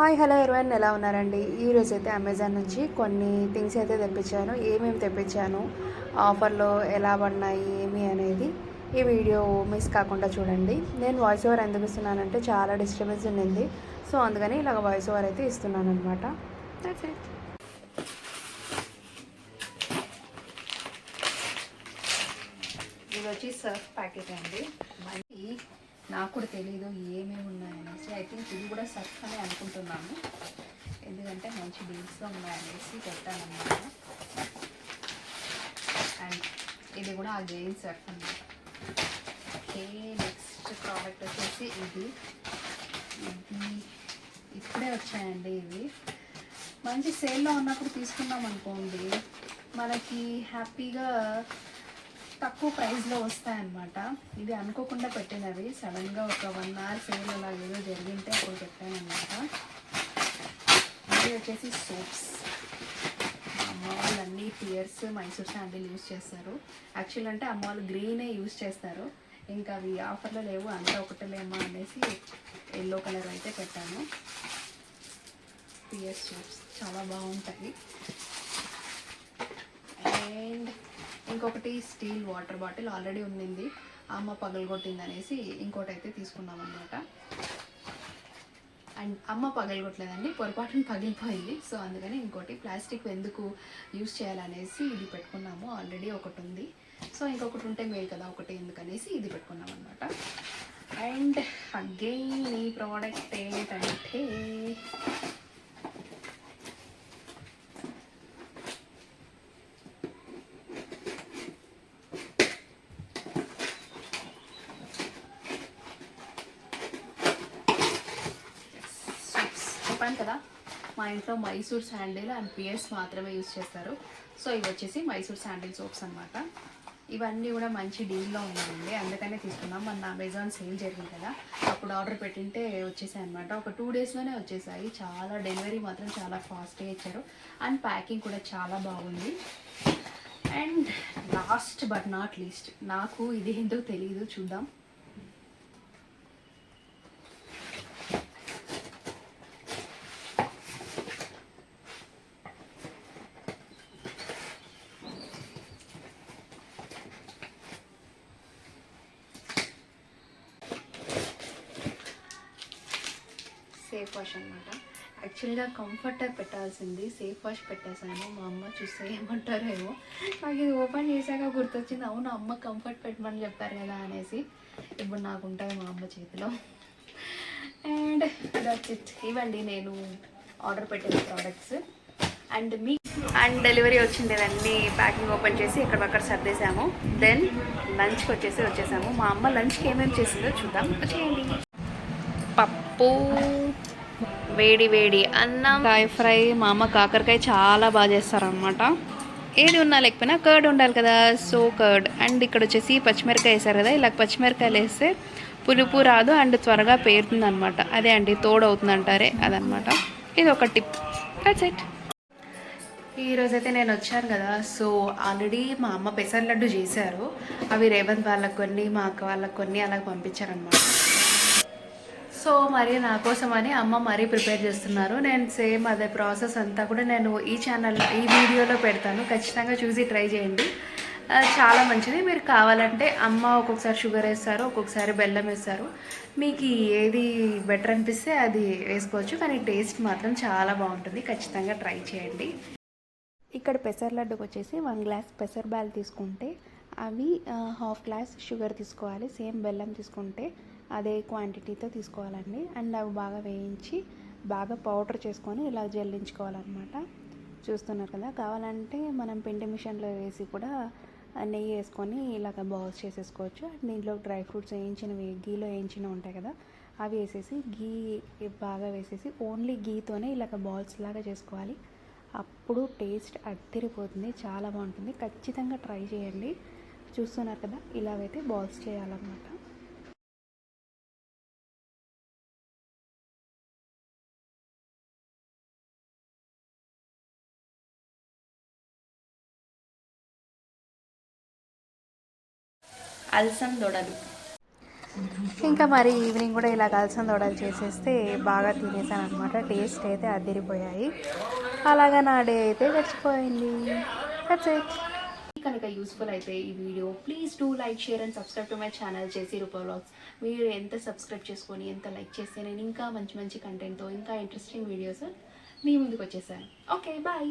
Hi hello everyone. ఎలా ఉన్నారండి? ఈరోజు అయితే అమెజాన్ నుంచి కొన్ని థింగ్స్ అయితే తెప్పించాను. ఏమేమి తెప్పించాను? ఆఫర్లో ఎలా పడినాయి? ఏమి అనేది ఈ వీడియో మిస్ కాకుండా చూడండి. నేను వాయిస్ ఓవర్ ఎందుకు ఇస్తున్నానంటే చాలా డిస్టర్బెన్స్ ఉండింది. సో అందుకని ఇలాగ వాయిస్ ఓవర్ అయితే ఇస్తున్నాను అనమాట ఇది వచ్చి సర్ఫ్ ప్యాకెట్ అండి. మళ్ళీ నాకు కూడా తెలియదు ఏమేమి ఉన్నాయనేసి. ఐ థింక్ ఇది కూడా సర్ఫ్ అని అనుకుంటున్నాను. ఎందుకంటే మంచి డీల్స్లో ఉన్నాయనేసి పెట్టానమాట అండ్ ఇది కూడా ఆ గెయిన్ సర్ఫ్ అనమాట ఓకే నెక్స్ట్ ప్రోడక్ట్ వచ్చేసి ఇది. ఇది ఇప్పుడే వచ్చాయండి ఇవి. మంచి సేల్లో ఉన్నప్పుడు తీసుకున్నాం అనుకోండి మనకి హ్యాపీగా తక్కువ ప్రైస్లో వస్తాయన్నమాట. ఇది అనుకోకుండా పెట్టినవి సడన్గా ఒక వన్ అవర్ సేల్ అలా ఏదో జరిగింటే అప్పుడు పెట్టానమాట ఇది వచ్చేసి సోప్స్ అమ్మ వాళ్ళు అన్ని టియర్స్ మైసూర్ శాండిల్ యూస్ చేస్తారు. యాక్చువల్ అంటే అమ్మ వాళ్ళు గ్రీనే యూస్ చేస్తారు. ఇంకా అవి ఆఫర్లో లేవు. అంతా ఒకటలేమా అనేసి ఎల్లో కలర్ అయితే పెట్టాను. పియర్ సోప్స్ చాలా బాగుంటాయి అండ్ ఇంకొకటి స్టీల్ వాటర్ బాటిల్ ఆల్రెడీ ఉంది అమ్మ పగలగొట్టింది అనేసి ఇంకోటి అయితే తీసుకున్నాం అనమాట అండ్ అమ్మ పగలగొట్టలేదండి పొరపాటున పగిలిపోయింది. సో అందుకని ఇంకోటి ప్లాస్టిక్ ఎందుకు యూస్ చేయాలనేసి ఇది పెట్టుకున్నాము. ఆల్రెడీ ఒకటి ఉంది. సో ఇంకొకటి ఉంటే మేలు కదా ఒకటి ఎందుకనేసి ఇది పెట్టుకున్నాం అనమాట అండ్ అగైన్ ఈ ప్రోడక్ట్ ఏంటంటే సోప్స్ చెప్పాను కదా మా ఇంట్లో మైసూర్ శాండిల్ అండ్ పియర్స్ మాత్రమే యూస్ చేస్తారు. సో ఇవి వచ్చేసి మైసూర్ శాండిల్ సోప్స్ అనమాట ఇవన్నీ కూడా మంచి డీల్లో ఉన్నాయండి. అందుకనే తీసుకున్నాం. మన అమెజాన్ సేల్ జరిగింది కదా అప్పుడు ఆర్డర్ పెట్టింటే వచ్చేసాయి అనమాట ఒక టూ డేస్లోనే వచ్చేసాయి. చాలా డెలివరీ మాత్రం చాలా ఫాస్ట్గా ఇచ్చారు. అండ్ ప్యాకింగ్ కూడా చాలా బాగుంది. And last but not least నాకు ఇది ఏంటో తెలియదు చూద్దాం. సేఫ్ వాష్ అనమాట యాక్చువల్గా కంఫర్టర్ పెట్టాల్సింది సేఫ్ వాష్ పెట్టేశాను. మా అమ్మ చూస్తే ఏమంటారేమో నాకు ఇది ఓపెన్ చేశాక గుర్తొచ్చింది అవును అమ్మ కంఫర్ట్ పెట్టమని చెప్పారు కదా అనేసి. ఇప్పుడు నాకు ఉంటుంది మా అమ్మ చేతిలో. అండ్ దట్స్ ఇట్ ఇవ్వండి నేను ఆర్డర్ పెట్టిన ప్రోడక్ట్స్ అండ్ మీ అండ్ డెలివరీ వచ్చింది అన్నీ ప్యాకింగ్ ఓపెన్ చేసి ఎక్కడక్కడ సర్దేశాము. దెన్ లంచ్కి వచ్చేసి వచ్చేసాము. మా అమ్మ లంచ్కి ఏమేమి చేసిందో చూద్దాం. చేయండి. పప్పు వేడి వేడి అన్నం. కాయ ఫ్రై మా అమ్మ కాకరకాయ చాలా బాగా చేస్తారనమాట ఏది ఉన్నా లేకపోయినా కర్డ్ ఉండాలి కదా సో కర్డ్. అండ్ ఇక్కడ వచ్చేసి పచ్చిమిరకాయ వేసారు కదా ఇలా పచ్చిమిరకాయలు వేస్తే పులుపు రాదు అండ్ త్వరగా పేరుతుంది అనమాట అదే అండి తోడవుతుంది అంటారే అదనమాట ఇది ఒక టిప్. దట్స్ ఇట్ ఈరోజైతే నేను వచ్చాను కదా సో ఆల్రెడీ మా అమ్మ పెసర్ లడ్డు చేశారు. అవి రేవంత్ వాళ్ళకి కొన్ని మా అక్క వాళ్ళకి కొన్ని అలా పంపించారనమాట సో మరి నా కోసం అని అమ్మ మరీ ప్రిపేర్ చేస్తున్నారు. నేను సేమ్ అదే ప్రాసెస్ అంతా కూడా నేను ఈ ఛానల్లో ఈ వీడియోలో పెడతాను. ఖచ్చితంగా చూసి ట్రై చేయండి. చాలా మంచిది. మీరు కావాలంటే అమ్మ ఒక్కొక్కసారి షుగర్ వేస్తారు ఒక్కొక్కసారి బెల్లం వేస్తారు. మీకు ఏది బెటర్ అనిపిస్తే అది వేసుకోవచ్చు. కానీ టేస్ట్ మాత్రం చాలా బాగుంటుంది. ఖచ్చితంగా ట్రై చేయండి. ఇక్కడ పెసర్ లడ్డుకు వచ్చేసి వన్ గ్లాస్ పెసర్ బ్యాల్ తీసుకుంటే అవి హాఫ్ గ్లాస్ షుగర్ తీసుకోవాలి. సేమ్ బెల్లం తీసుకుంటే అదే క్వాంటిటీతో తీసుకోవాలండి. అండ్ అవి బాగా వేయించి బాగా పౌడర్ చేసుకొని ఇలా జల్లించుకోవాలన్నమాట. చూస్తున్నారు కదా కావాలంటే మనం పిండి మిషన్లో వేసి కూడా నెయ్యి వేసుకొని ఇలాగ బాల్స్ చేసేసుకోవచ్చు. అండ్ దీంట్లో డ్రై ఫ్రూట్స్ వేయించినవి గీలో వేయించినవి ఉంటాయి కదా అవి వేసేసి గీ బాగా వేసేసి ఓన్లీ గీతోనే ఇలాగ బాల్స్ లాగా చేసుకోవాలి. అప్పుడు టేస్ట్ అద్దరిపోతుంది చాలా బాగుంటుంది. ఖచ్చితంగా ట్రై చేయండి. చూస్తున్నారు కదా ఇలాగైతే బాల్స్ చేయాలన్నమాట. అల్సం దొడలు. ఇంకా మరి ఈవినింగ్ కూడా ఇలా కలిసిన దొడలు చేసేస్తే బాగా తినేసాను అనమాట టేస్ట్ అయితే అదిరిపోయాయి. అలాగా నా డే అయితే గడిచిపోయింది. దట్స్ ఇట్ కనుక యూస్ఫుల్ అయితే ఈ video please do like share and subscribe to my channel చేసి రూపలాగ్స్ మీరు ఎంత సబ్స్క్రైబ్ చేసుకొని ఎంత లైక్ చేస్తే నేను ఇంకా మంచి మంచి కంటెంట్తో ఇంకా ఇంట్రెస్టింగ్ వీడియోస్ మీ ముందుకు వచ్చేసాను. Okay bye